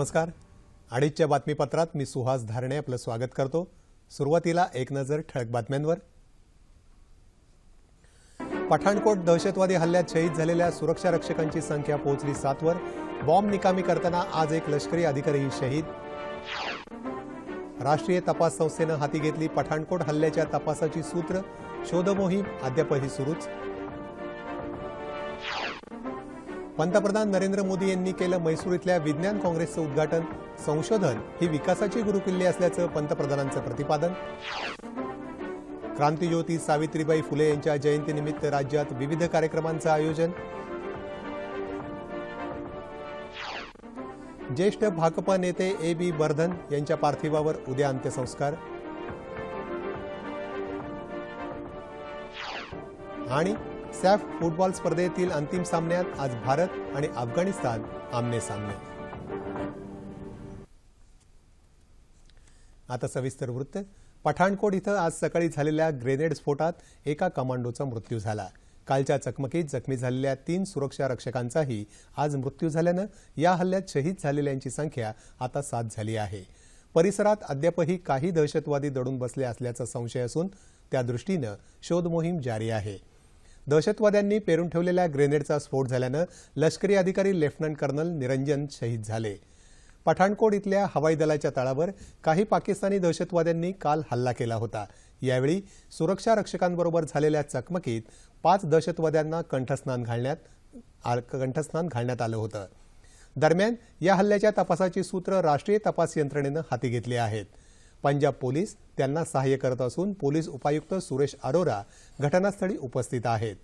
नमस्कार. अडीचच्या बातमीपत्रात मी सुहास धारणे आपलं स्वागत करतो. सुरुवातीला एक नजर ठळक बातम्यांवर. पठाणकोट दहशतवादी हल्ल्यात शहीद झालेल्या सुरक्षा रक्षकांची संख्या पोहोचली सातवर. बॉम्ब निकामी करताना आज एक लष्करी अधिकारीही शहीद. राष्ट्रीय तपास संस्थेनं हाती घेतली पठाणकोट हल्ल्याच्या तपासाची सूत्र. शोधमोहीम अद्यापही सुरूच. पंतप्रधान नरेंद्र मोदी यांनी केलं मैसूर इथल्या विज्ञान काँग्रेसचं उद्घाटन. संशोधन ही विकासाची गुरुकिल्ली असल्याचं पंतप्रधानांचं प्रतिपादन. क्रांतीज्योती सावित्रीबाई फुले यांच्या जयंतीनिमित्त राज्यात विविध कार्यक्रमांचं आयोजन. ज्येष्ठ भाकपा नेते ए बी बर्धन यांच्या पार्थिवावर उद्या अंत्यसंस्कार. आणि सॅफ फुटबॉल स्पर्धेतील अंतिम सामन्यात आज भारत आणि अफगाणिस्तान आमने सामने. आता सविस्तर वृत्त. पठाणकोट इथं आज सकाळी झालेल्या ग्रेनेड स्फोटात एका कमांडोचा मृत्यू झाला. कालच्या चकमकीत जखमी झालेल्या तीन सुरक्षा रक्षकांचाही आज मृत्यू झाल्यानं या हल्ल्यात शहीद झालेल्यांची संख्या आता सात झाली आहे. परिसरात अद्यापही काही दहशतवादी दडून बसले असल्याचा संशय असून त्या दृष्टीनं जारी आहे. दहशतवाद्यांनी पेरून ठेवलेल्या ग्रेनेडचा स्फोट झाल्यानं लष्करी अधिकारी लेफ्टनंट कर्नल निरंजन शहीद झाले. पठाणकोट इथल्या हवाई दलाच्या तळावर काही पाकिस्तानी दहशतवाद्यांनी काल हल्ला केला होता. यावेळी सुरक्षा रक्षकांबरोबर झालेल्या चकमकीत पाच दहशतवाद्यांना कंठस्नान घालण्यात कंठस्नान घालण्यात आलं होतं. दरम्यान या हल्ल्याच्या तपासाची सूत्र राष्ट्रीय तपास यंत्रणेनं हाती घेतली आहेत. पंजाब पोलीस त्यांना सहाय्य करत असून पोलीस उपायुक्त सुरेश अरोरा घटनास्थळी उपस्थित आहेत.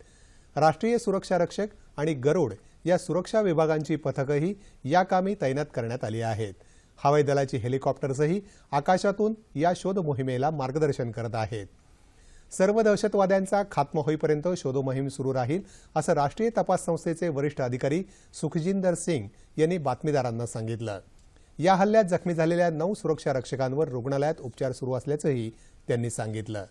राष्ट्रीय सुरक्षा रक्षक आणि गरुड या सुरक्षा विभागांची पथकही या कामी तैनात करण्यात आली आहेत. हवाई दलाची हेलिकॉप्टर्सही आकाशातून या शोध मोहिमेला मार्गदर्शन करत आहेत. सर्व दहशतवाद्यांचा खात्मा होईपर्यंत शोधमोहीम सुरू राहील असं राष्ट्रीय तपास संस्थेचे वरिष्ठ अधिकारी सुखजिंदर सिंग यांनी बातमीदारांना सांगितलं. या हल्ल्यात जखमी झालेल्या नऊ सुरक्षा रक्षकांवर रुग्णालयात उपचार सुरू असल्याचंही त्यांनी सांगितलं.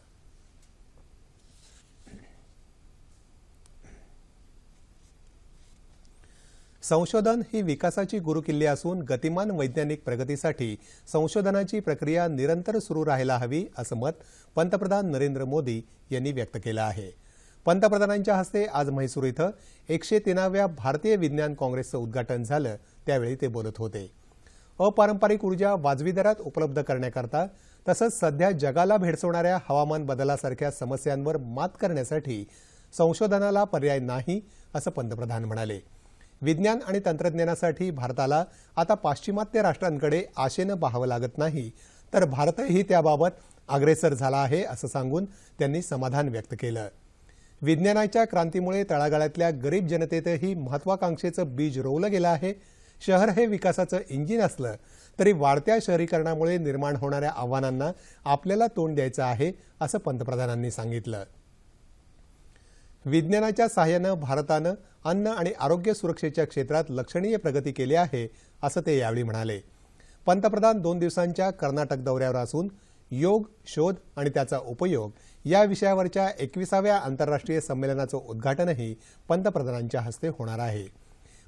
संशोधन ही विकासाची गुरुकिल्ली असून गतिमान वैज्ञानिक प्रगतीसाठी संशोधनाची प्रक्रिया निरंतर सुरू राहायला हवी असं मत पंतप्रधान नरेंद्र मोदी यांनी व्यक्त केलं आहे. पंतप्रधानांच्या हस्ते आज म्हैसूर इथं एकशे तीनाव्या भारतीय विज्ञान काँग्रेसचं उद्घाटन झालं त्यावेळी ते बोलत होते. अपारंपरिक ऊर्जा वाजवी दरात उपलब्ध करण्याकरता तसंच सध्या जगाला भेडसवणाऱ्या हवामान बदलासारख्या समस्यांवर मात करण्यासाठी संशोधनाला पर्याय नाही असं पंतप्रधान म्हणाले. विज्ञान आणि तंत्रज्ञानासाठी भारताला आता पाश्चिमात्य राष्ट्रांकडे आशेनं पाहावं लागत नाही तर भारतही त्याबाबत अग्रेसर झाला आहे असं सांगून त्यांनी समाधान व्यक्त केलं. विज्ञानाच्या क्रांतीमुळे तळागाळातल्या गरीब जनतेतही महत्वाकांक्षेचं बीज रोवलं गेलं आहे शहर हे विकासाचं इंजिन असलं तरी वाढत्या शहरीकरणामुळे निर्माण होणाऱ्या आव्हानांना आपल्याला तोंड द्यायचं आहे असं पंतप्रधानांनी सांगितलं. विज्ञानाच्या सहाय्यानं भारतानं अन्न आणि आरोग्य सुरक्षेच्या क्षेत्रात लक्षणीय प्रगती केली आहे असं ते यावेळी म्हणाले. पंतप्रधान दोन दिवसांच्या कर्नाटक दौऱ्यावर असून योग शोध आणि त्याचा उपयोग या विषयावरच्या एकविसाव्या आंतरराष्ट्रीय संमेलनाचं उद्घाटनही पंतप्रधानांच्या हस्ते होणार आहे.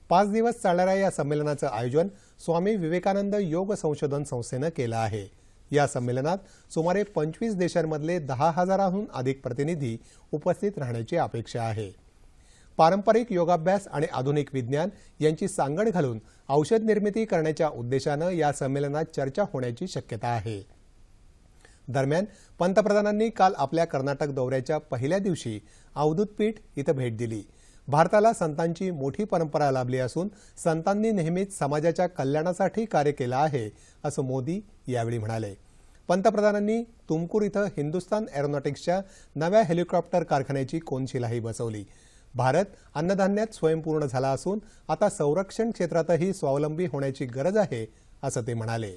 पाच दिवस चालणाऱ्या या संमेलनाचं आयोजन स्वामी विवेकानंद योग संशोधन संस्थेनं केलं आहे. या संमेलनात सुमारे पंचवीस देशांमधले दहा हजाराहून अधिक प्रतिनिधी उपस्थित राहण्याची अपेक्षा आहे. पारंपरिक योगाभ्यास आणि आधुनिक विज्ञान यांची सांगड घालून औषध निर्मिती करण्याच्या उद्देशानं या संमेलनात चर्चा होण्याची शक्यता आहे. दरम्यान पंतप्रधानांनी काल आपल्या कर्नाटक दौऱ्याच्या पहिल्या दिवशी अवधूतपीठ इथं भेट दिली. भारताला संतांची मोठी परंपरा लाभली असून संतांनी नेहमीच समाजाच्या कल्याणासाठी कार्य केलं आहे असं मोदी यावेळी म्हणाले. पंतप्रधानांनी तुमकूर इथं हिंदुस्तान एरोनॉटिक्सच्या नव्या हेलिकॉप्टर कारखान्याची कोनशिलाही बसवली. भारत अन्नधान्यात स्वयंपूर्ण झाला असून आता संरक्षण क्षेत्रातही स्वावलंबी होण्याची गरज आहे असं ते म्हणाले.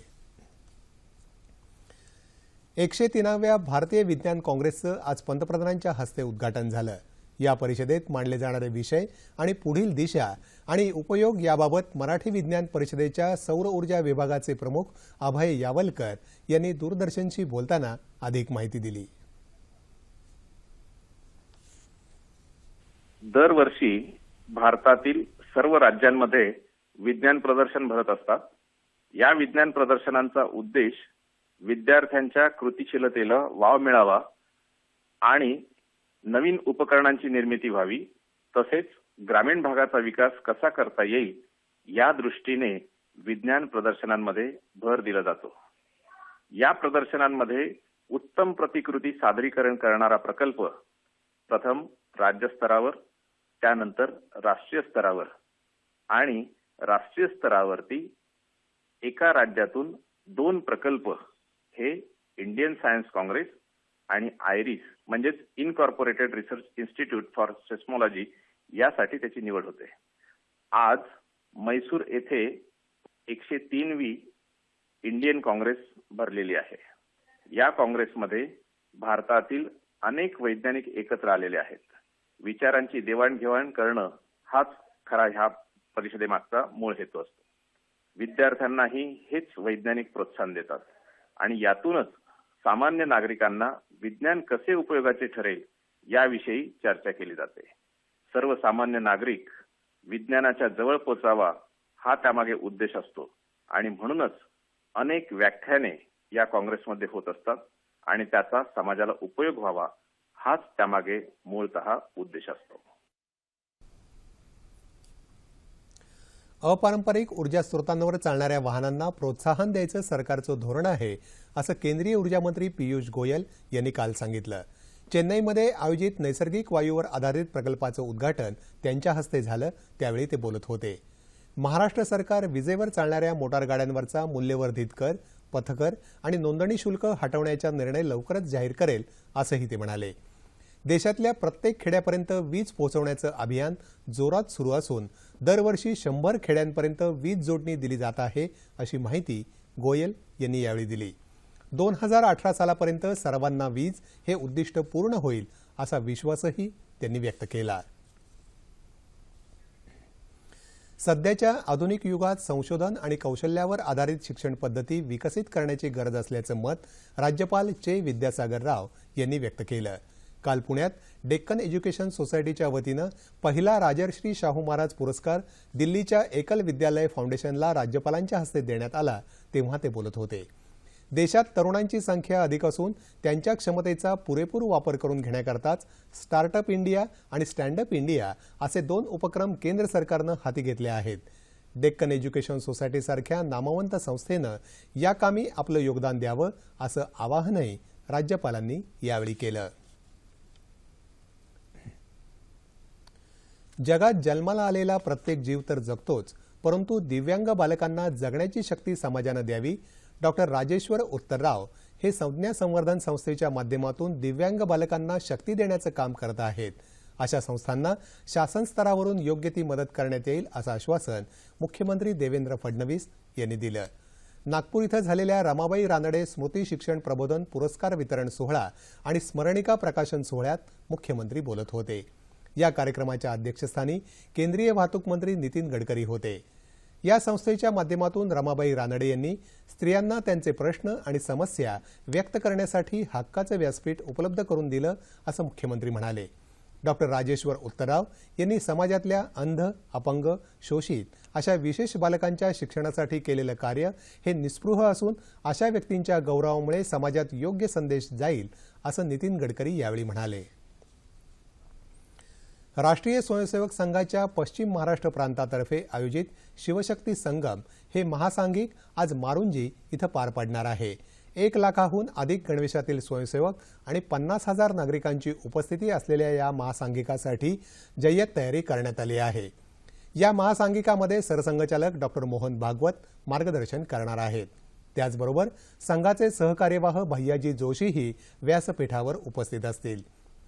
एकशे तीनाव्या भारतीय विज्ञान काँग्रेसचं आज पंतप्रधानांच्या हस्ते उद्घाटन झालं. या परिषदेत मांडले जाणारे विषय आणि पुढील दिशा आणि उपयोग याबाबत मराठी विज्ञान परिषदेच्या सौर ऊर्जा विभागाचे प्रमुख अभय यावलकर यांनी दूरदर्शनशी बोलताना अधिक माहिती दिली. दरवर्षी भारतातील सर्व राज्यांमध्ये विज्ञान प्रदर्शन भरत असतात. या विज्ञान प्रदर्शनांचा उद्देश विद्यार्थ्यांच्या कृतिशीलतेला वाव मिळावा आणि नवीन उपकरणांची निर्मिती व्हावी तसेच ग्रामीण भागाचा विकास कसा करता येईल या दृष्टीने विज्ञान प्रदर्शनांमध्ये भर दिला जातो. या प्रदर्शनांमध्ये उत्तम प्रतिकृती सादरीकरण करणारा प्रकल्प प्रथम राज्य स्तरावर त्यानंतर राष्ट्रीय स्तरावर आणि राष्ट्रीय स्तरावरती एका राज्यातून दोन प्रकल्प हे इंडियन सायन्स काँग्रेस आणि आयरिस म्हणजेच incorporated research institute for seismology यासाठी त्याची निवड होते. आज मैसूर येथे एकशे तीनवी इंडियन काँग्रेस भरलेली आहे. या काँग्रेसमध्ये भारतातील अनेक वैज्ञानिक एकत्र आलेले आहेत. विचारांची देवाणघेवाण करणं हाच खरा ह्या परिषदेमागचा मूळ हेतू असतो. विद्यार्थ्यांनाही हेच वैज्ञानिक प्रोत्साहन देतात. आणि यातूनच सामान्य नागरिकांना विज्ञान कसे उपयोगाचे ठरेल याविषयी चर्चा केली जाते. सर्वसामान्य नागरिक विज्ञानाच्या जवळ पोचावा हा त्यामागे उद्देश असतो आणि म्हणूनच अनेक व्याख्याने या काँग्रेसमध्ये होत असतात आणि त्याचा समाजाला उपयोग व्हावा हाच त्यामागे मूळत उद्देश असतो. अपारंपरिक ऊर्जा स्रोतांवर चालणाऱ्या वाहनांना प्रोत्साहन द्यायचं सरकारचं धोरण आहे असं केंद्रीय ऊर्जा मंत्री पियुष गोयल यांनी काल सांगितलं. चेन्नईमध्ये आयोजित नैसर्गिक वायूवर आधारित प्रकल्पाचं उद्घाटन त्यांच्या हस्ते झालं त्यावेळी ते बोलत होते. महाराष्ट्र सरकार विजेवर चालणाऱ्या मोटार गाड्यांवरचा मूल्यवर्धित कर पथकर आणि नोंदणी शुल्क हटवण्याचा निर्णय लवकरच जाहीर करेल असंही ते म्हणाले. देशातल्या प्रत्येक खेड्यापर्यंत वीज पोहोचवण्याचं अभियान जोरात सुरू असून दरवर्षी शंभर खेड्यांपर्यंत वीज जोडणी दिली जात आहे अशी माहिती गोयल यांनी यावेळी दिली. दोन हजार अठरा सालापर्यंत सर्वांना वीज हे उद्दिष्ट पूर्ण होईल असा विश्वासही त्यांनी व्यक्त केला. सध्याच्या आधुनिक युगात संशोधन आणि कौशल्यावर आधारित शिक्षण पद्धती विकसित करण्याची गरज असल्याचं मत राज्यपाल चे विद्यासागर राव यांनी व्यक्त केलं. काल पुण्यात डेक्कन एज्युकेशन सोसायटीच्या वतीनं पहिला राजर्षी शाहू महाराज पुरस्कार दिल्लीच्या एकल विद्यालय फाउंडेशनला राज्यपालांच्या हस्ते देण्यात आला तेव्हा ते बोलत होते. देशात तरुणांची संख्या अधिक असून त्यांच्या क्षमतेचा पुरेपूर वापर करून घेण्याकरताच स्टार्टअप इंडिया आणि स्टँडअप इंडिया असे दोन उपक्रम केंद्र सरकारनं हाती घेतले आहेत. डेक्कन एज्युकेशन सोसायटीसारख्या नामवंत संस्थेनं या कामी आपलं योगदान द्यावं असं आवाहनही राज्यपालांनी यावेळी केलं. जगात जन्माला आलेला प्रत्येक जीव तर जगतोच परंतु दिव्यांग बालकांना जगण्याची शक्ती समाजानं द्यावी. डॉक्टर राजेश्वर उत्तरराव हे संज्ञा संवर्धन संस्थेच्या माध्यमातून दिव्यांग बालकांना शक्ती देण्याचं काम करत आहेत. अशा संस्थांना शासन स्तरावरून योग्य ती मदत करण्यात येईल असं आश्वासन मुख्यमंत्री देवेंद्र फडणवीस यांनी दिलं. नागपूर इथं झालेल्या रमाबाई रानडे स्मृती शिक्षण प्रबोधन पुरस्कार वितरण सोहळा आणि स्मरणिका प्रकाशन सोहळ्यात मुख्यमंत्री बोलत होते. या कार्यक्रमाच्या अध्यक्षस्थानी केंद्रीय वाहतूक मंत्री नितीन गडकरी होते. या संस्थेच्या माध्यमातून रमाबाई रानडे यांनी स्त्रियांना त्यांचे प्रश्न आणि समस्या व्यक्त करण्यासाठी हक्काचं व्यासपीठ उपलब्ध करून दिलं असं मुख्यमंत्री म्हणाले. डॉक्टर राजेश्वर उत्तराव यांनी समाजातल्या अंध अपंग शोषित अशा विशेष बालकांच्या शिक्षणासाठी केलेलं कार्य हे निस्पृह असून अशा व्यक्तींच्या गौरवामुळे समाजात योग्य संदेश जाईल असं नितीन गडकरी यावेळी म्हणाले. राष्ट्रीय स्वयंसेवक संघाच्या पश्चिम महाराष्ट्र प्रांतातर्फे आयोजित शिवशक्ती संगम हे महासांघिक आज मारुंजी इथं पार पडणार आहे. एक लाखाहून अधिक गणवेशातील स्वयंसेवक आणि पन्नास हजार नागरिकांची उपस्थिती असलेल्या या महासांघिकासाठी जय्यत तयारी करण्यात आली आहे. या महासांघिकामध्ये सरसंघचालक डॉक्टर मोहन भागवत मार्गदर्शन करणार आहेत. त्याचबरोबर संघाचे सहकार्यवाह भैयाजी जोशीही व्यासपीठावर उपस्थित असतील.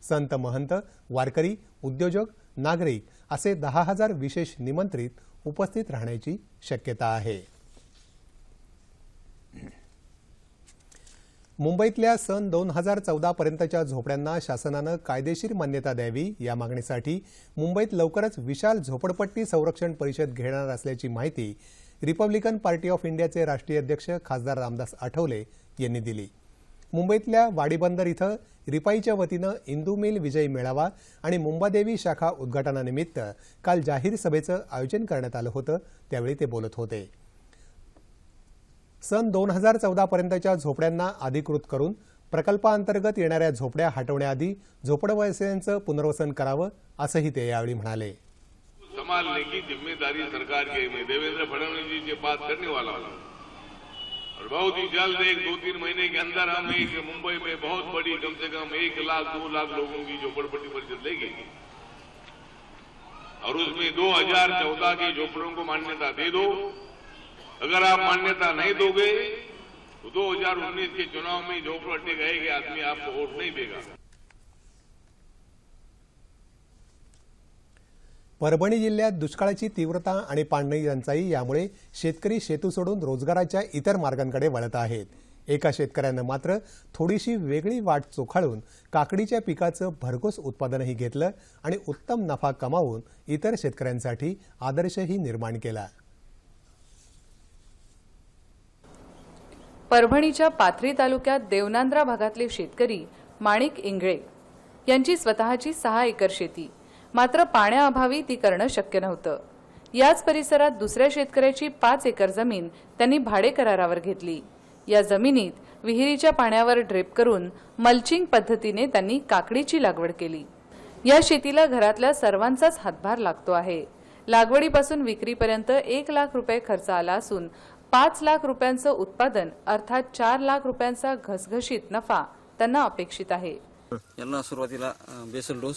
संत महंत वारकरी उद्योजक नागरिक असे दहा हजार विशेष निमंत्रित उपस्थित राहण्याची शक्यता आहे. मुंबईतल्या सन दोन हजार चौदा पर्यंतच्या झोपड्यांना शासनानं कायदेशीर मान्यता द्यावी या मागणीसाठी मुंबईत लवकरच विशाल झोपडपट्टी संरक्षण परिषद घेणार असल्याची माहिती रिपब्लिकन पार्टी ऑफ इंडियाचे राष्ट्रीय अध्यक्ष खासदार रामदास आठवले यांनी दिली. मुंबईतल्या वाडीबंदर इथं रिपाईच्या वतीनं इंदू मिल विजय मेळावा आणि मुंबादेवी शाखा उद्घाटनानिमित्त काल जाहीर सभेचं आयोजन करण्यात आलं होतं त्यावेळी ते बोलत होते. सन दोन हजार चौदापर्यंतच्या झोपड्यांना अधिकृत करून प्रकल्पाअंतर्गत येणाऱ्या झोपड्या हटवण्याआधी झोपडवासियांचं पुनर्वसन करावं असंही ते यावेळी म्हणाले. संभालने की जिम्मेदारी सरकार की म्हणजे देवेंद्र फडणवीस जी से बात करने वाला हूँ और बहुत ही जल्द एक दो तीन महीने के अंदर हम एक मुंबई में बहुत बड़ी, कम से कम एक लाख, दो लाख लोगों की झोपड़पट्टी परिषद लेगी और उसमें 2014 के झोपड़ों को मान्यता दे दो। अगर आप मान्यता नहीं दोगे तो 2019 के चुनाव में झोपड़पट्टी गए आदमी आपको वोट नहीं देगा। परभणी जिल्ह्यात दुष्काळाची तीव्रता आणि पाणी टंचाई यामुळे शेतकरी शेतू सोडून रोजगाराच्या इतर मार्गांकडे वळत आहेत. एका शेतकऱ्यानं मात्र थोडीशी वेगळी वाट चोखाळून काकडीच्या पिकाचं भरघोस उत्पादनही घेतलं आणि उत्तम नफा कमावून इतर शेतकऱ्यांसाठी आदर्शही निर्माण केला. परभणीच्या पाथरी तालुक्यात देवनांद्रा भागातले शेतकरी माणिक इंगळे यांची स्वतःची सहा एकर शेती. मात्र पाण्याअभावी ती करणं शक्य नव्हतं. याच परिसरात दुसऱ्या शेतकऱ्याची पाच एकर जमीन त्यांनी भाडे करारावर घेतली. या जमिनीत विहिरीच्या पाण्यावर ड्रेप करून मल्चिंग पद्धतीने त्यांनी काकडीची लागवड केली. या शेतीला घरातल्या सर्वांचाच हातभार लागतो आहे. लागवडीपासून विक्रीपर्यंत एक लाख रुपये खर्च आला असून पाच लाख रुपयांचं उत्पादन अर्थात चार लाख रुपयांचा घसघशीत नफा त्यांना अपेक्षित आहे. यांना सुरुवातीला बेसल डोस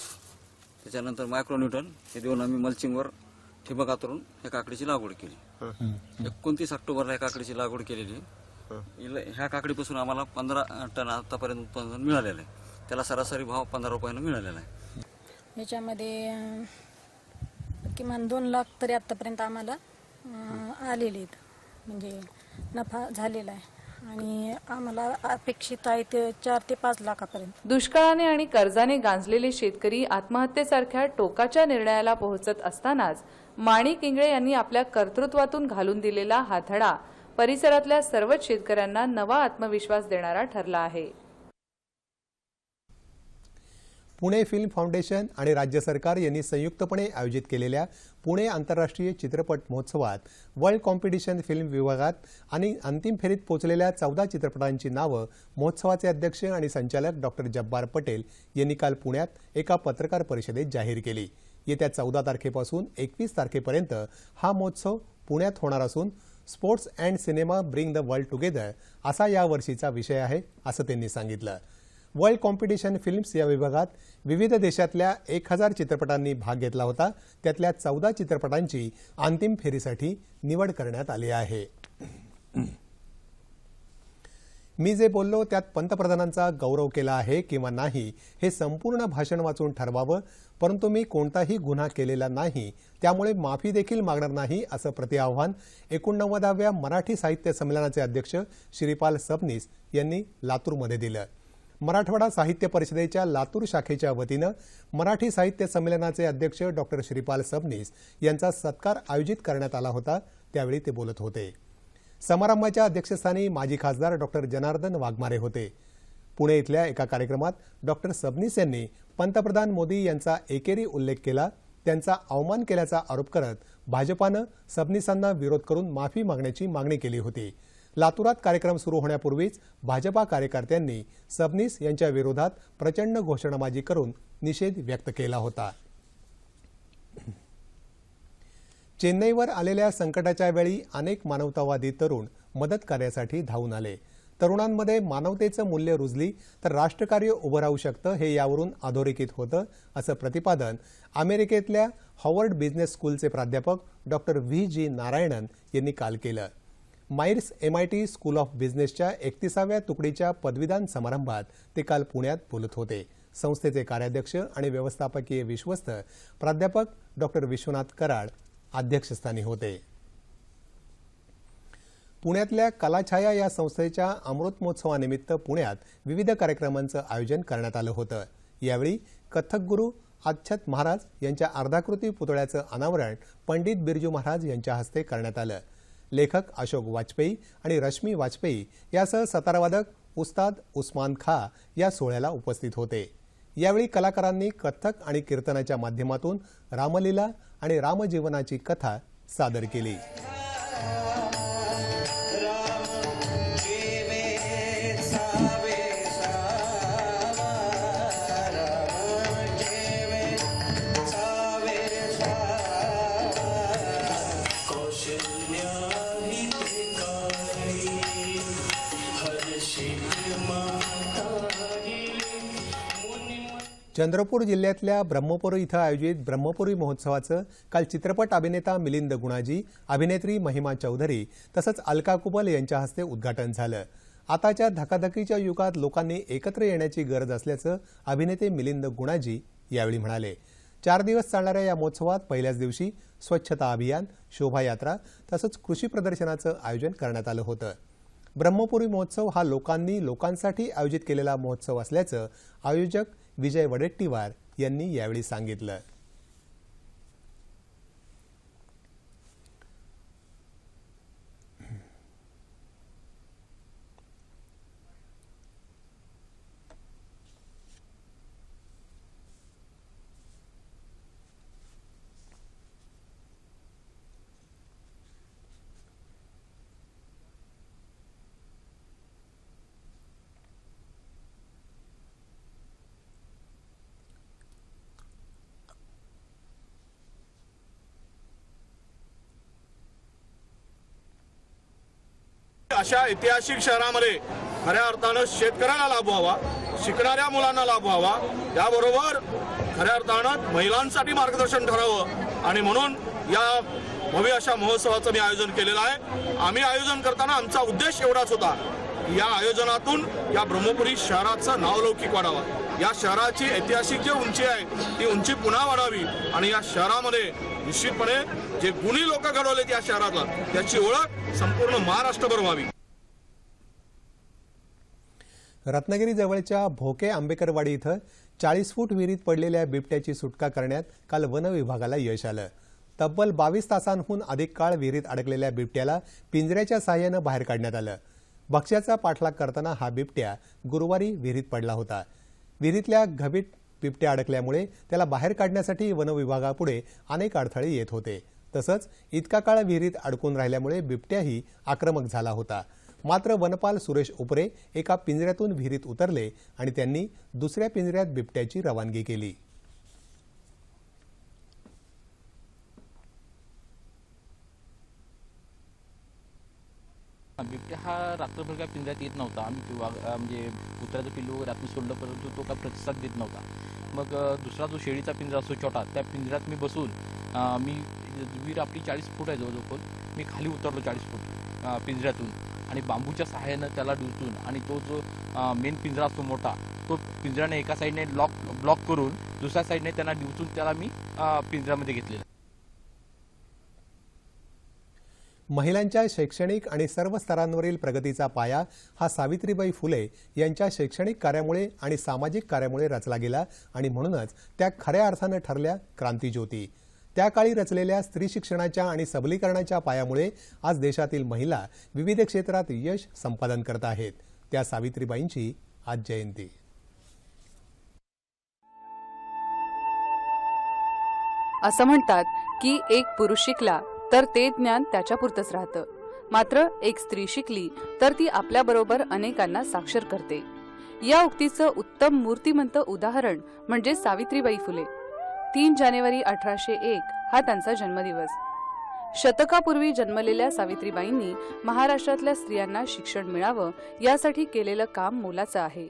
त्याच्यानंतर मायक्रोन्यूटन हे देऊन आम्ही मल्चिंगवर ठिबक आतरून ह्या काकडीची लागवड केली. एकोणतीस ऑक्टोबरला ह्या काकडीची लागवड केलेली. ह्या काकडीपासून आम्हाला पंधरा टन आतापर्यंत उत्पादन मिळालेलं आहे. त्याला सरासरी भाव पंधरा रुपयानं मिळालेला आहे. याच्यामध्ये किमान दोन लाख तरी आत्तापर्यंत आम्हाला आलेले आहेत. म्हणजे नफा झालेला आहे. आणि आम्हाला अपेक्षित आहे ते चार ते पाच लाखापर्यंत. दुष्काळाने आणि कर्जाने गांजलेले शेतकरी आत्महत्येसारख्या टोकाच्या निर्णयाला पोहोचत असतानाच माणिक इंगळे यांनी आपल्या कर्तृत्वातून घालून दिलेला हा धडा परिसरातल्या सर्वच शेतकऱ्यांना नवा आत्मविश्वास देणारा ठरला आहे. पुणे फिल्म फाउंडेशन आणि राज्य सरकार यांनी संयुक्तपणे आयोजित केलेल्या पुणे आंतरराष्ट्रीय चित्रपट महोत्सवात वर्ल्ड कॉम्पिटिशन फिल्म विभागात आणि अंतिम फेरीत पोहोचलेल्या चौदा चित्रपटांची नावं महोत्सवाचे अध्यक्ष आणि संचालक डॉक्टर जब्बार पटेल यांनी काल पुण्यात एका पत्रकार परिषदेत जाहीर केली. येत्या चौदा तारखेपासून एकवीस तारखेपर्यंत हा महोत्सव पुण्यात होणार असून sports and cinema bring the world together असा यावर्षीचा विषय आहे असं त्यांनी सांगितलं. वर्ल्ड कॉम्पिटिशन फिल्म्स या विभागात विविध देशातल्या एक हजार चित्रपटांनी भाग घेतला होता. त्यातल्या चौदा चित्रपटांची अंतिम फेरीसाठी निवड करण्यात आली आहे. मी जे बोललो त्यात पंतप्रधानांचा गौरव केला आहे किंवा नाही हे संपूर्ण भाषण वाचून ठरवावं परंतु मी कोणताही गुन्हा केलेला नाही त्यामुळे माफी देखील मागणार नाही असं प्रतिआव्हान एकोणनव्वदाव्या मराठी साहित्य संमेलनाचे अध्यक्ष श्रीपाल सबनीस यांनी लातूरमध्ये दिलं. मराठवाडा साहित्य परिषदेच्या लातूर शाखेच्या वतीनं मराठी साहित्य संमेलनाचे अध्यक्ष डॉक्टर श्रीपाल सबनीस यांचा सत्कार आयोजित करण्यात आला होता त्यावेळी ते बोलत होते. समारंभाच्या अध्यक्षस्थानी माजी खासदार डॉक्टर जनार्दन वाघमारे होते. पुणे इथल्या एका कार्यक्रमात डॉक्टर सबनीस यांनी पंतप्रधान मोदी यांचा एकेरी उल्लेख केला त्यांचा अवमान केल्याचा आरोप करत भाजपानं सबनीसांना विरोध करून माफी मागण्याची मागणी केली होती. लातूरात कार्यक्रम सुरू होण्यापूर्वीच भाजपा कार्यकर्त्यांनी सबनीस यांच्या विरोधात प्रचंड घोषणाबाजी करून निषेध व्यक्त केला होता. चेन्नईवर आलेल्या संकटाच्या वेळी अनेक मानवतावादी तरुण मदत कार्यासाठी धावून आले. तरुणांमध्ये मानवतेचं मूल्य रुजली तर राष्ट्रकार्य उभं राहू शकतं हे यावरून अधोरेखित होतं असं प्रतिपादन अमेरिकेतल्या हॉवर्ड बिझनेस स्कूलचे प्राध्यापक डॉक्टर व्ही जी नारायणन यांनी काल केलं. मायर्स एमआयटी स्कूल ऑफ बिझनेसच्या एकतीसाव्या तुकडीच्या पदवीदान समारंभात ते काल पुण्यात बोलत होते. संस्थेचे कार्याध्यक्ष आणि व्यवस्थापकीय विश्वस्त प्राध्यापक डॉक्टर विश्वनाथ कराड अध्यक्षस्थानी होते. पुण्यातल्या कलाछाया या संस्थेच्या अमृत महोत्सवानिमित्त पुण्यात विविध कार्यक्रमांचं आयोजन करण्यात आलं होतं. यावेळी कथक गुरु अच्छत महाराज यांच्या अर्धाकृती पुतळ्याचं अनावरण पंडित बिरजू महाराज यांच्या हस्ते करण्यात आलं. लेखक अशोक वाजपेयी आणि रश्मी वाजपेयी यासह सतारवादक उस्ताद उस्मान खा या सोहळ्याला उपस्थित होते. यावेळी कलाकारांनी कथक आणि कीर्तनाच्या माध्यमातून रामलीला आणि रामजीवनाची कथा सादर केली. चंद्रपूर जिल्ह्यातल्या ब्रह्मपुरी इथं आयोजित ब्रह्मपुरी महोत्सवाचं काल चित्रपट अभिनेता मिलिंद गुणाजी अभिनेत्री महिमा चौधरी तसंच अलका कुबल यांच्या हस्ते उद्घाटन झालं. आताच्या धकाधकीच्या युगात लोकांनी एकत्र येण्याची गरज असल्याचं अभिनेते मिलिंद गुणाजी यावेळी म्हणाले. चार दिवस चालणाऱ्या या महोत्सवात पहिल्याच दिवशी स्वच्छता अभियान शोभायात्रा तसंच कृषी प्रदर्शनाचं आयोजन करण्यात आलं होतं. ब्रह्मपुरी महोत्सव हा लोकांनी लोकांसाठी आयोजित केलेला महोत्सव असल्याचं आयोजक विजय वडेट्टीवार यांनी यावेळी सांगितलं. अशा ऐतिहासिक शहरामध्ये खऱ्या अर्थानं शेतकऱ्याला लाभ व्हावा शिकणाऱ्या मुलांना लाभ व्हावा. त्याबरोबर खऱ्या अर्थानं महिलांसाठी मार्गदर्शन ठरावं आणि म्हणून या भव्य अशा महोत्सवाचं मी आयोजन केलेलं आहे. आम्ही आयोजन करताना आमचा उद्देश एवढाच होता या आयोजनातून या ब्रह्मपुरी शहराचं नावलौकिक वाढावं. या शहराची ऐतिहासिक जी उंची आहे ती उंची पुन्हा वाढावी आणि या शहरामध्ये निश्चितपणे जे गुणी लोक घडवलेत या शहरातला त्याची ओळख संपूर्ण महाराष्ट्रभर व्हावी. रत्नागिरीजवळच्या भोके आंबेकरवाडी इथं चाळीस फूट विहिरीत पडलेल्या बिबट्याची सुटका करण्यात काल वन विभागाला यश आलं. तब्बल बावीस तासांहून अधिक काळ विहिरीत अडकलेल्या बिबट्याला पिंजऱ्याच्या सहाय्यानं बाहेर काढण्यात आलं. भक्ष्याचा पाठलाग करताना हा बिबट्या गुरुवारी विहिरीत पडला होता. विहिरीतल्या घबीट बिबट्या अडकल्यामुळे त्याला बाहेर काढण्यासाठी वनविभागापुढे अनेक अडथळे येत होते. तसंच इतका काळ विहिरीत अडकून राहिल्यामुळे बिबट्याही आक्रमक झाला होता. मात्र वनपाल सुरेश उपरे एका पिंजऱ्यातून विहिरीत उतरले आणि त्यांनी दुसऱ्या पिंजऱ्यात बिबट्याची रवानगी केली. बिबट्या हा रात्रभर काय पिंजऱ्यात येत नव्हता. आम्ही किंवा म्हणजे कुत्र्याचं पिल्लू वगैरे आम्ही सोडलं परंतु तो काय प्रतिसाद देत नव्हता. मग दुसरा जो शेळीचा पिंजरा असतो छोटा त्या पिंजऱ्यात मी बसून मी वीर आपली चाळीस फूट आहे जवळजवळ. मी खाली उतरलो चाळीस फूट पिंजऱ्यातून. आणि बांबूच्या सहाय्यानं त्याला डुलतून आणि तो जो मेन पिंजरा असतो मोठा तो पिंजऱ्याने एका साईडने लॉक ब्लॉक करून दुसऱ्या साईडने त्यांना डिवचून त्याला मी पिंजऱ्यामध्ये घेतलेलं महिलांच्या शैक्षणिक आणि सर्व स्तरांवरील प्रगतीचा पाया हा सावित्रीबाई फुले यांच्या शैक्षणिक कार्यामुळे आणि सामाजिक कार्यामुळे रचला गेला आणि म्हणूनच त्या खऱ्या अर्थानं ठरल्या क्रांतीज्योती. त्या काळी रचलेल्या स्त्री शिक्षणाच्या आणि सबलीकरणाच्या पायामुळे आज देशातील महिला विविध क्षेत्रात यश संपादन करत आहेत. त्या सावित्रीबाईंची आज जयंती. असं म्हणतात की एक पुरुष शिकला तर ते ज्ञान त्याच्यापुरतंच राहतं. मात्र एक स्त्री शिकली तर ती आपल्याबरोबर अनेकांना साक्षर करते. या उक्तीचं उत्तम मूर्तिमंत उदाहरण म्हणजे सावित्रीबाई फुले. तीन जानेवारी अठराशे एक हा त्यांचा जन्मदिवस. शतकापूर्वी जन्मलेल्या सावित्रीबाईंनी महाराष्ट्रातल्या स्त्रियांना शिक्षण मिळावं यासाठी केलेलं काम मोलाचं आहे.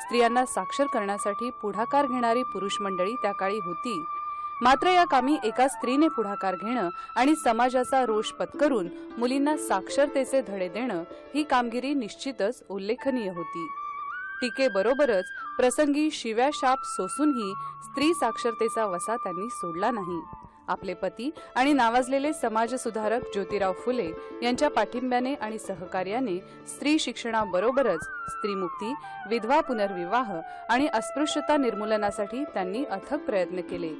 स्त्रियांना साक्षर करण्यासाठी पुढाकार घेणारी पुरुष मंडळी त्या काळी होती. मात्र या कामी एका स्त्रीने पुढाकार घेणं आणि समाजाचा रोष पत्करून मुलींना साक्षरतेचे धडे देणं ही कामगिरी निश्चितच उल्लेखनीय होती. टीकेबरोबरच प्रसंगी शिव्या शाप सोसूनही स्त्री साक्षरतेचा वसा त्यांनी सोडला नाही. आपले पती आणि नावाजलेले समाजसुधारक ज्योतिराव फुले यांच्या पाठिंब्याने आणि सहकार्याने स्त्री शिक्षणाबरोबरच स्त्रीमुक्ती विधवा पुनर्विवाह आणि अस्पृश्यता निर्मूलनासाठी त्यांनी अथक प्रयत्न केले.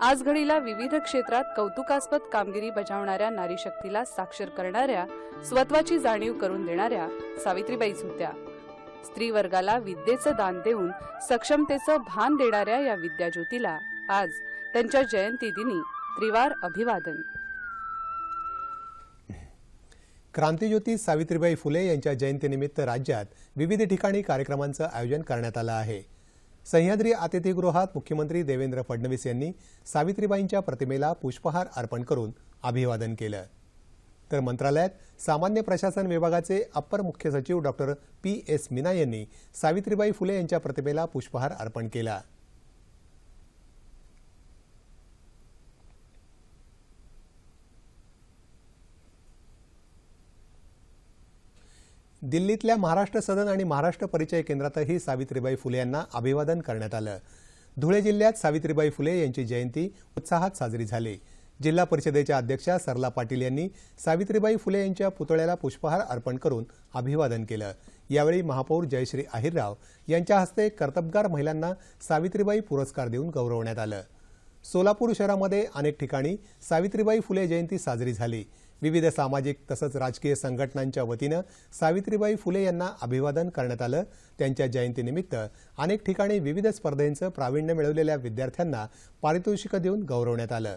आज घडीला विविध क्षेत्रात कौतुकास्पद कामगिरी बजावणाऱ्या नारीशक्तीला साक्षर करणाऱ्या स्वत्वाची जाणीव करून देणाऱ्या सावित्रीबाईच होत्या. स्त्री वर्गाला विद्येचं दान देऊन सक्षमतेचं भान देणाऱ्या या विद्याज्योतीला आज त्यांच्या जयंती दिनी त्रिवार अभिवादन. क्रांतीज्योती सावित्रीबाई फुले यांच्या जयंतीनिमित्त राज्यात विविध ठिकाणी कार्यक्रमांचं आयोजन करण्यात आलं आहे. सह्याद्री अतिथीगृहात मुख्यमंत्री देवेंद्र फडणवीस यांनी सावित्रीबाईंच्या प्रतिमेला पुष्पहार अर्पण करून अभिवादन केलं. तर मंत्रालयात सामान्य प्रशासन विभागाचे अपर मुख्य सचिव डॉक्टर पी एस मीना यांनी सावित्रीबाई फुले यांच्या प्रतिमेला पुष्पहार अर्पण केला. दिल्लीतल्या महाराष्ट्र सदन आणि महाराष्ट्र परिचय केंद्रातही सावित्रीबाई फुले यांना अभिवादन करण्यात आलं. धुळे जिल्ह्यात सावित्रीबाई फुले यांची जयंती उत्साहात साजरी झाली. जिल्हा परिषदेच्या अध्यक्षा सरला पाटील यांनी सावित्रीबाई फुले यांच्या पुतळ्याला पुष्पहार अर्पण करून अभिवादन केलं. यावेळी महापौर जयश्री अहिरराव यांच्या हस्ते कर्तबगार महिलांना सावित्रीबाई पुरस्कार देऊन गौरवण्यात आलं. सोलापूर शहरामध्ये अनेक ठिकाणी सावित्रीबाई फुले जयंती साजरी झाली. विविध सामाजिक तसंच राजकीय संघटनांच्या वतीनं सावित्रीबाई फुले यांना अभिवादन करण्यात आलं. त्यांच्या जयंतीनिमित्त अनेक ठिकाणी विविध स्पर्धेंचं प्रावीण्य मिळवलेल्या विद्यार्थ्यांना पारितोषिकं देऊन गौरवण्यात आलं.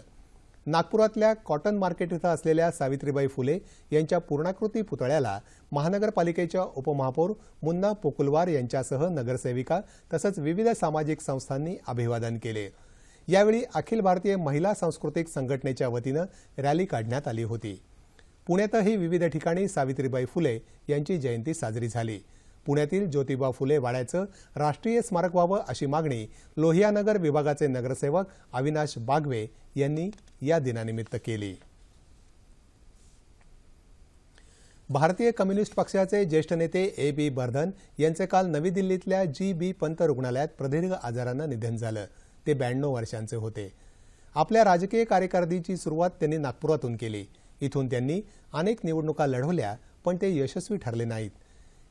नागपुरातल्या कॉटन मार्केट इथं असलेल्या सावित्रीबाई फुले यांच्या पूर्णाकृती पुतळ्याला महानगरपालिकेच्या उपमहापौर मुन्ना पोकुलवार यांच्यासह नगरसेविका तसंच विविध सामाजिक संस्थांनी अभिवादन केले. यावेळी अखिल भारतीय महिला सांस्कृतिक संघटनेच्या वतीनं रॅली काढण्यात आली होती. पुण्यातही विविध ठिकाणी सावित्रीबाई फुले यांची जयंती साजरी झाली. पुण्यातील ज्योतिबा फुले वाड्याचं राष्ट्रीय स्मारक व्हावं अशी मागणी लोहियानगर विभागाचे नगरसेवक अविनाश बागवे यांनी या दिनानिमित्त केली. भारतीय कम्युनिस्ट पक्षाचे ज्येष्ठ नेते ए बी बर्धन यांचे काल नवी दिल्लीतल्या जी बी पंत रुग्णालयात प्रदीर्घ आजारानं निधन झालं. ते ब्याण्णव वर्षांचे होते. आपल्या राजकीय कार्यकारदीची सुरुवात त्यांनी नागपुरातून केली. इथून त्यांनी अनेक निवडणुका लढवल्या पण ते यशस्वी ठरले नाहीत.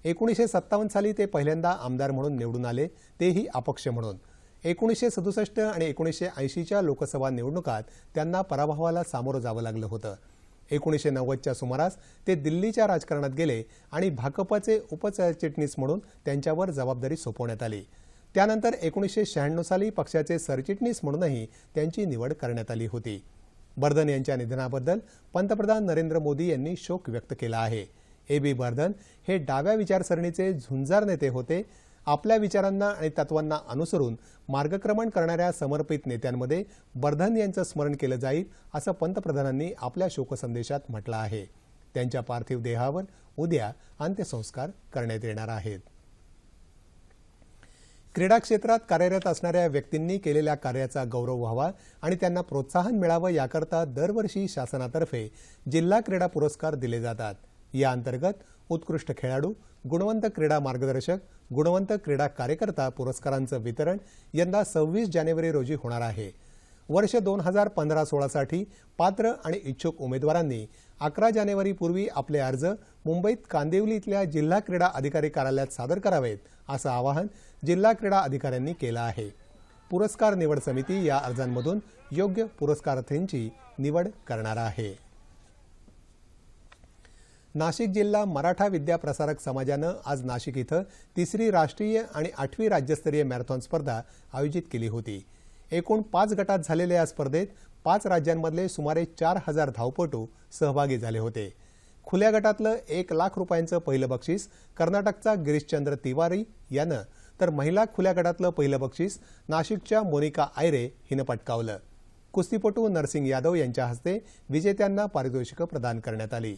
एकोणीसशे सत्तावन्न साली ते पहिल्यांदा आमदार म्हणून निवडून आले तेही अपक्ष म्हणून. एकोणीसशे सदुसष्ट आणि एकोणीसशे ऐंशीच्या लोकसभा निवडणुकात त्यांना पराभवाला सामोरं जावं लागलं होतं. एकोणीसशे नव्वदच्या सुमारास ते दिल्लीच्या राजकारणात गेले आणि भाकपचे उपसरचिटणीस म्हणून त्यांच्यावर जबाबदारी सोपवण्यात आली. त्यानंतर एकोणीसशे शहाण्णव साली पक्षाचे सरचिटणीस म्हणूनही त्यांची निवड करण्यात आली होती. बर्धन यांच्या निधनाबद्दल पंतप्रधान नरेंद्र मोदी यांनी शोक व्यक्त केला आहे. ए. बी. बर्धन हे डाव्या विचारसरणीचे झुंजार नेते होते. आपल्या विचारांना आणि तत्वांना अनुसरून मार्गक्रमण करणाऱ्या समर्पित नेत्यांमध्ये बर्धन यांचं स्मरण केलं जाईल असं पंतप्रधानांनी आपल्या शोकसंदेशात म्हटलं आहे. त्यांच्या पार्थिव देहावर उद्या अंत्यसंस्कार करण्यात येणार आहेत. क्रीडा क्षेत्रात कार्यरत असणाऱ्या व्यक्तींनी केलेल्या कार्याचा गौरव व्हावा आणि त्यांना प्रोत्साहन मिळावं याकरता दरवर्षी शासनातर्फे जिल्हा क्रीडा पुरस्कार दिले जातात. या अंतर्गत उत्कृष्ट खेळाडू गुणवंत क्रीडा मार्गदर्शक गुणवंत क्रीडा कार्यकर्ता पुरस्कारांचं वितरण यंदा सव्वीस जानेवारी रोजी होणार आहे. वर्ष दोन हजार पंधरा सोळासाठी पात्र आणि इच्छुक उमेदवारांनी अकरा जानेवारीपूर्वी आपले अर्ज मुंबईत कांदिवली इथल्या जिल्हा क्रीडा अधिकारी कार्यालयात सादर करावेत असं आवाहन जिल्हा क्रीडा अधिकाऱ्यांनी केलं आहे. पुरस्कार निवड समिती या अर्जांमधून योग्य पुरस्कारार्थींची निवड करणार आहे. नाशिक जिल्हा मराठा विद्या प्रसारक समाजानं आज नाशिक इथं तिसरी राष्ट्रीय आणि आठवी राज्यस्तरीय मॅरेथॉन स्पर्धा आयोजित केली होती. एकूण पाच गटात झालेल्या या स्पर्धेत पाच राज्यांमधले सुमारे चार हजार धावपटू सहभागी झाले होते. खुल्या गटातलं एक लाख रुपयांचं पहिलं बक्षीस कर्नाटकचा गिरीशचंद्र तिवारी यानं तर महिला खुल्या गटातलं पहिलं बक्षीस नाशिकच्या मोनिका आयरे हिनं पटकावलं. कुस्तीपटू नरसिंग यादव यांच्या हस्ते विजेत्यांना पारितोषिकं प्रदान करण्यात आली.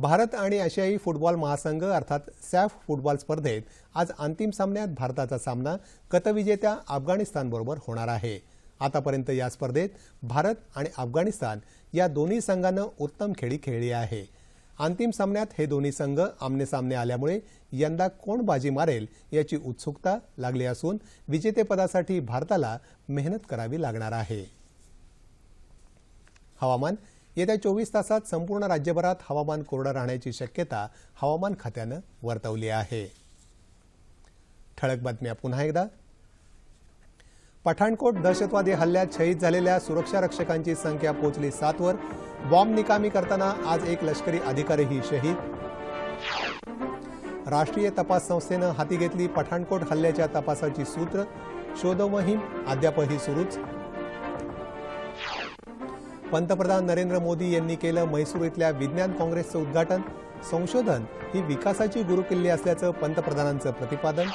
भारत आणि आशियाई फुटबॉल महासंघ अर्थात सॅफ फुटबॉल स्पर्धेत आज अंतिम सामन्यात भारताचा सामना गतविजेत्या अफगाणिस्तानबरोबर होणार आहे. आतापर्यंत या स्पर्धेत भारत आणि अफगाणिस्तान या दोन्ही संघानं उत्तम खेळी खेळली आहे. अंतिम सामन्यात हे दोन्ही संघ आमनेसामने आल्यामुळे यंदा कोण बाजी मारेल याची उत्सुकता लागली असून विजेतेपदासाठी भारताला मेहनत करावी लागणार आहे. हवामान येत्या चोवीस तासात संपूर्ण राज्यभरात हवामान कोरडं राहण्याची शक्यता हवामान खात्यानं वर्तवली आहे. ठळक बातम्या पुन्हा एकदा. पठाणकोट दहशतवादी हल्ल्यात शहीद झालेल्या सुरक्षा रक्षकांची संख्या पोहोचली सातवर. बॉम्ब निकामी करताना आज एक लष्करी अधिकारीही शहीद. राष्ट्रीय तपास संस्थेनं हाती घेतली पठाणकोट हल्ल्याच्या तपासाची सूत्र. शोधमोहीम अद्यापही सुरूच. पंतप्रधान नरेंद्र मोदी यांनी केलं म्हैसूर इथल्या विज्ञान काँग्रेसचं उद्घाटन. संशोधन ही विकासाची गुरुकिल्ली असल्याचं पंतप्रधानांचं प्रतिपादन.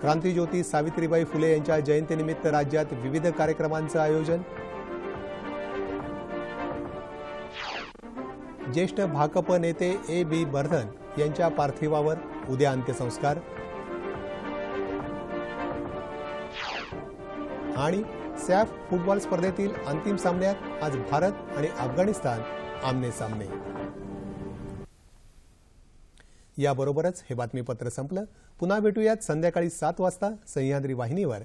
क्रांतीज्योती सावित्रीबाई फुले यांच्या जयंतीनिमित्त राज्यात विविध कार्यक्रमांचं आयोजन. ज्येष्ठ भाकप नेते ए बी बर्धन यांच्या पार्थिवावर उद्या अंत्यसंस्कार. आणि सॅफ फुटबॉल स्पर्धेतील अंतिम सामन्यात आज भारत आणि अफगाणिस्तान आमने सामने. याबरोबरच हे बातमीपत्र संपलं. पुन्हा भेटूयात संध्याकाळी सात वाजता सह्याद्री वाहिनीवर.